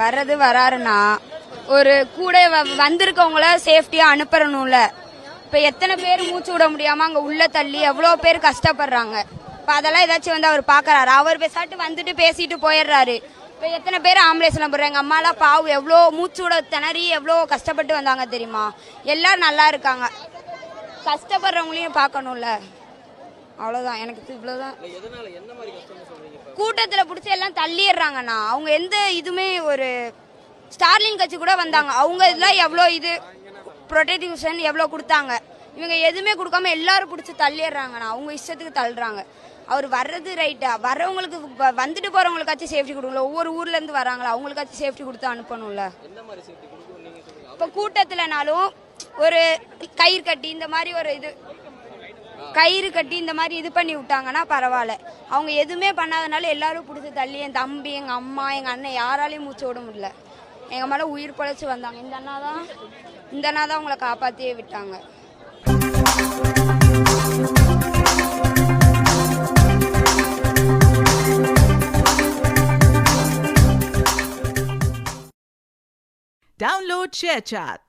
வர்றது வராருன்னா ஒரு கூட வந்திருக்கவங்கள சேஃப்டியா அனுப்புறணும்ல. இப்ப எத்தனை பேர் மூச்சு விட முடியாம அங்க உள்ள தள்ளி எவ்வளவு பேர் கஷ்டப்படுறாங்க. இப்ப அதெல்லாம் ஏதாச்சும் வந்து அவர் பாக்குறாரு? அவர் பேசாட்டு வந்துட்டு பேசிட்டு போயிடுறாரு. இப்ப எத்தனை பேர் ஆம்புலன்ஸ்ல போடுறாங்க எங்க அம்மாலாம் பாவு எவ்வளோ மூச்சு விட திணறி எவ்வளோ கஷ்டப்பட்டு வந்தாங்க தெரியுமா? எல்லாரும் நல்லா இருக்காங்க. கஷ்டப்படுறவங்களையும் பார்க்கணும்ல அவ்வளவுதான். எனக்கு இவ்வளவுதான். கூட்டத்துல புடிச்சு எல்லாம் தள்ளிடுறாங்கண்ணா. அவங்க எந்த இதுமே ஒரு ஸ்டார்லிங் கட்சி கூட வந்தாங்க. அவங்க இதெல்லாம் எவ்வளோ இது ப்ரொடெக்டிவ்ஷன் எவ்வளோ கொடுத்தாங்க. இவங்க எதுவுமே கொடுக்காம எல்லாரும் பிடிச்சி தள்ளிடுறாங்கண்ணா. அவங்க இஷ்டத்துக்கு தள்ளுறாங்க. அவர் வர்றது ரைட்டா வர்றவங்களுக்கு வந்துட்டு போறவங்களுக்காச்சும் சேஃப்டி கொடுக்கல ஒவ்வொரு ஊர்ல இருந்து வராங்களா? அவங்களுக்காச்சும் சேஃப்டி கொடுத்து அனுப்பணும்ல? இப்போ கூட்டத்துலனாலும் ஒரு கயிறு கட்டி இந்த மாதிரி ஒரு இது. கயிறு கட்டி இந்த மாதிரி இது பண்ணி விட்டாங்கன்னா பரவாயில்ல. அவங்க எதுவுமே பண்ணாதனால எல்லாரும் பிடிச்சி தள்ளி என் தம்பி எங்கள் அம்மா எங்கள் அண்ணன் யாராலையும் மூச்சு விட முடியல. எங்கள் மேலே உயிர் பழைச்சு வந்தாங்க. இந்த அண்ணா தான் இந்த அண்ணா தான் அவங்கள காப்பாற்றியே விட்டாங்க. Download ShareChat.